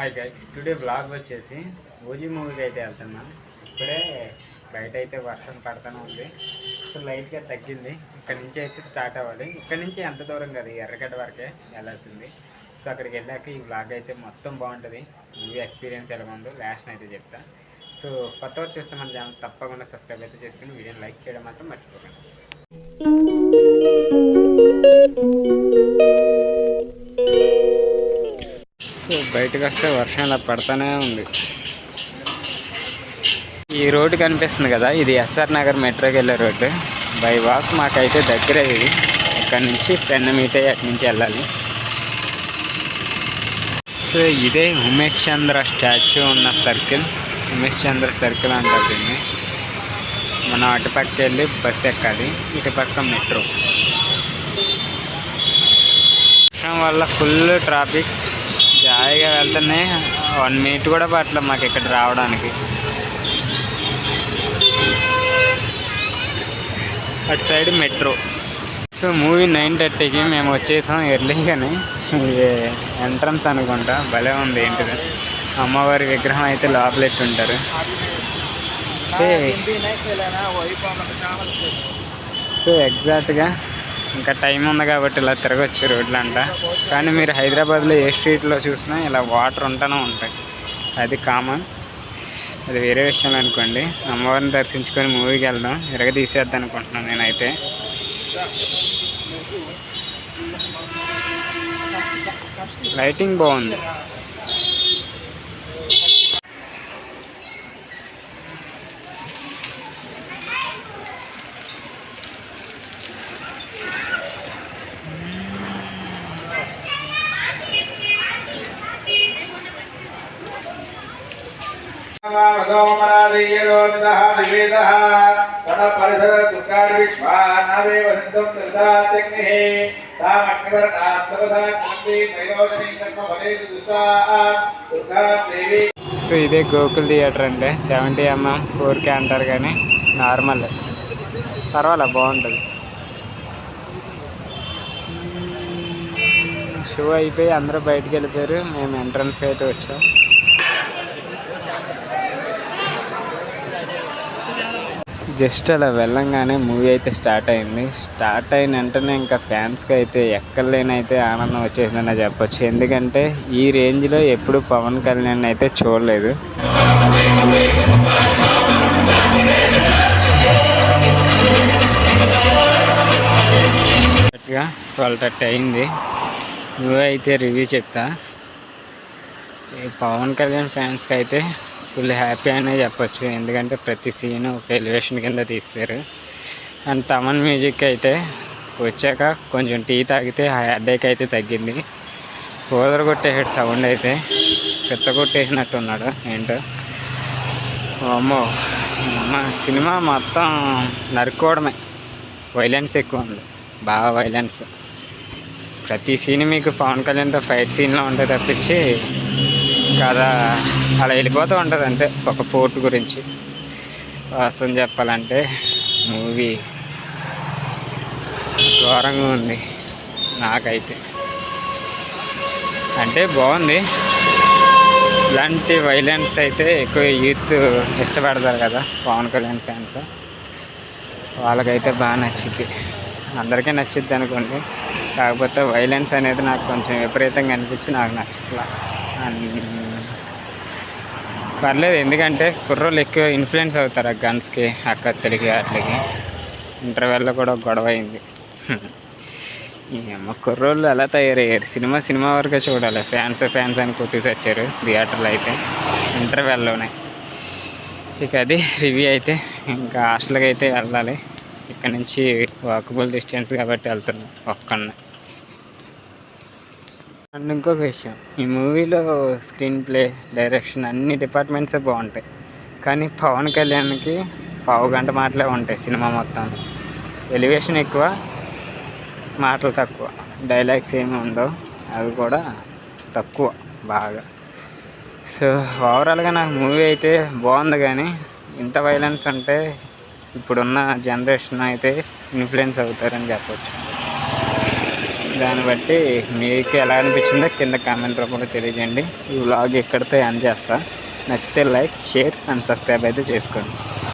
Hi guys today blog వచ్చేసి OG మూవీకి అయితే వెళ్తున్నా. ఇప్పుడే బయట అయితే వర్షం పడుతూనే ఉంది. సో లైట్గా తగ్గింది. ఇక్కడ నుంచి అయితే స్టార్ట్ అవ్వాలి. ఇక్కడ నుంచి ఎంత దూరం కదా ఎర్రగడ్డ వరకే వెళ్ళాల్సింది. సో అక్కడికి వెళ్ళాక ఈ బ్లాగ్ అయితే మొత్తం బాగుంటుంది. మూవీ ఎక్స్పీరియన్స్ ఎలా ఉందో లాస్ట్ అయితే చెప్తా. సో కొత్త వారు చూస్తే మన ఛానల్ తప్పకుండా సబ్స్క్రైబ్ అయితే చేసుకుని వీడియోని లైక్ చేయడం మాత్రం మర్చిపోకండి. సో బయటకు వస్తే వర్షం ఇలా పడుతూనే ఉంది. ఈ రోడ్డు కనిపిస్తుంది కదా ఇది ఎస్ఆర్ నగర్ మెట్రోకి వెళ్ళే రోడ్డు. బై వాక్ మాకైతే దగ్గరే ఇది. ఇక్కడ నుంచి టెన్ మీటే అటు నుంచి వెళ్ళాలి. సో ఇదే ఉమేష్ చంద్ర స్టాచ్యూ ఉన్న సర్కిల్. ఉమేష్ చంద్ర సర్కిల్ అంటారు దీన్ని. మనం అటుపక్క వెళ్ళి బస్ ఎక్కాలి. ఇటుపక్క మెట్రో. వర్షం వల్ల ఫుల్ ట్రాఫిక్. జాయిగా వెళ్తున్నాయి వన్ మినిట్ కూడా పట్టలేదు మాకు ఇక్కడ రావడానికి. అటు side metro. So movie nine థర్టీకి మేము వచ్చేసాం ఎర్లీగానే. ఇది ఎంట్రన్స్ అనుకుంటా. భలే ఉంది ఏంటిది. అమ్మవారి విగ్రహం అయితే లోపలెట్టి ఉంటారు అంటే సో ఎగ్జాక్ట్గా ఇంకా టైం ఉంది కాబట్టి ఇలా తిరగచ్చు రోడ్లంట కానీ మీరు హైదరాబాద్లో ఏ స్ట్రీట్లో చూసినా ఇలా వాటర్ ఉంటూనే ఉంటాయి. అది కామన్. అది వేరే విషయం అనుకోండి. అమ్మవారిని దర్శించుకొని మూవీకి వెళ్దాం. ఇరగ తీసేద్దాం అనుకుంటున్నాను నేనైతే. లైటింగ్ బాగుంది. సో ఇదే గోకుల్ థియేటర్ అండి. సెవెంటీ ఎంఎం ఫోర్ కే అంటారు కానీ నార్మల్. పర్వాలే బాగుంటుంది. షో అయిపోయి అందరూ బయటికి వెళ్ళిపోయారు. మేము ఎంట్రన్స్ అయితే వచ్చాం. జస్ట్ అలా వెళ్ళంగానే మూవీ అయితే స్టార్ట్ అయింది. స్టార్ట్ అయిన వెంటనే ఇంకా ఫ్యాన్స్కి అయితే ఎక్కడలేనైతే ఆనందం వచ్చేసిందని చెప్పొచ్చు. ఎందుకంటే ఈ రేంజ్లో ఎప్పుడు పవన్ కళ్యాణ్ అయితే చూడలేదు. ట్వెల్వ్ థర్టీ అయింది. నువ్వే అయితే రివ్యూ చెప్తా ఈ పవన్ కళ్యాణ్ ఫ్యాన్స్కి అయితే ఫుల్ హ్యాపీ అనే చెప్పొచ్చు. ఎందుకంటే ప్రతి సీన్ ఒక ఎలివేషన్ కింద తీస్తారు. అండ్ తమన్ మ్యూజిక్ అయితే వచ్చాక కొంచెం టీ తాగితే ఆ హెడ్ఏక్ అయితే తగ్గింది. ఓదర కొట్టేసాడు సౌండ్ అయితే పెద్ద కొట్టేసినట్టు ఉన్నాడు. ఏంటో? అమ్మో మా సినిమా మొత్తం నరుక్కోవడమే. వైలెన్స్ ఎక్కువ ఉంది. బాగా వైలెన్స్. ప్రతి సీన్ మీకు పవన్ కళ్యాణ్తో ఫైట్ సీన్లో ఉంటుంది తప్పించి కథ అలా వెళ్ళిపోతూ ఉంటుంది అంతే ఒక పోర్ట్ గురించి. వాస్తవం చెప్పాలంటే మూవీ ఘోరంగా ఉంది నాకైతే. అంటే బాగుంది. ఇలాంటి వైలెన్స్ అయితే ఎక్కువ యూత్ ఇష్టపడతారు కదా పవన్ కళ్యాణ్ ఫ్యాన్స్ వాళ్ళకైతే బాగా నచ్చింది. అందరికీ నచ్చుద్ది అనుకోండి. కాకపోతే వైలెన్స్ అనేది నాకు కొంచెం విపరీతంగా అనిపించి నాకు నచ్చట్లా. పర్లేదు ఎందుకంటే కుర్రోళ్ళు ఎక్కువ ఇన్ఫ్లుయెన్స్ అవుతారు ఆ గన్స్కి ఆ కత్తులకి వాటికి ఇంటర్వెల్లో కూడా గొడవ అయింది. ఈ అమ్మ కుర్రోళ్ళు ఎలా తయారయ్యారు. సినిమా సినిమా వరకే చూడాలి. ఫ్యాన్స్ ఫ్యాన్స్ అని కొట్టేసి వచ్చారు థియేటర్లో అయితే ఇంటర్వెల్లోనే. ఇక అది రివ్యూ అయితే ఇంకా హాస్టల్కి అయితే వెళ్ళాలి. ఇక్కడ నుంచి వాకబుల్ డిస్టెన్స్ కాబట్టి వెళ్తున్నాను ఒక్కడిని. అండ్ ఇంకొక విషయం ఈ మూవీలో స్క్రీన్ ప్లే డైరెక్షన్ అన్ని డిపార్ట్మెంట్సే బాగుంటాయి. కానీ పవన్ కళ్యాణ్కి పావు గంట మాటలే ఉంటాయి సినిమా మొత్తం. ఎలివేషన్ ఎక్కువ మాటలు తక్కువ. డైలాగ్స్ ఏమి ఉందో అవి కూడా తక్కువ బాగా. సో ఓవరాల్గా నాకు మూవీ అయితే బాగుంది కానీ ఇంత వైలెన్స్ అంటే ఇప్పుడున్న జనరేషన్ అయితే ఇన్ఫ్లుయెన్స్ అవుతారని చెప్పొచ్చు. దాన్ని బట్టి మీకు ఎలా అనిపించిందో కింద కామెంట్ రూపంలో తెలియజేయండి. ఈ వ్లాగ్ ఎక్కడితో ఎండ్ చేస్తా. నచ్చితే లైక్ షేర్ అండ్ సబ్స్క్రైబ్ అయితే చేసుకోండి.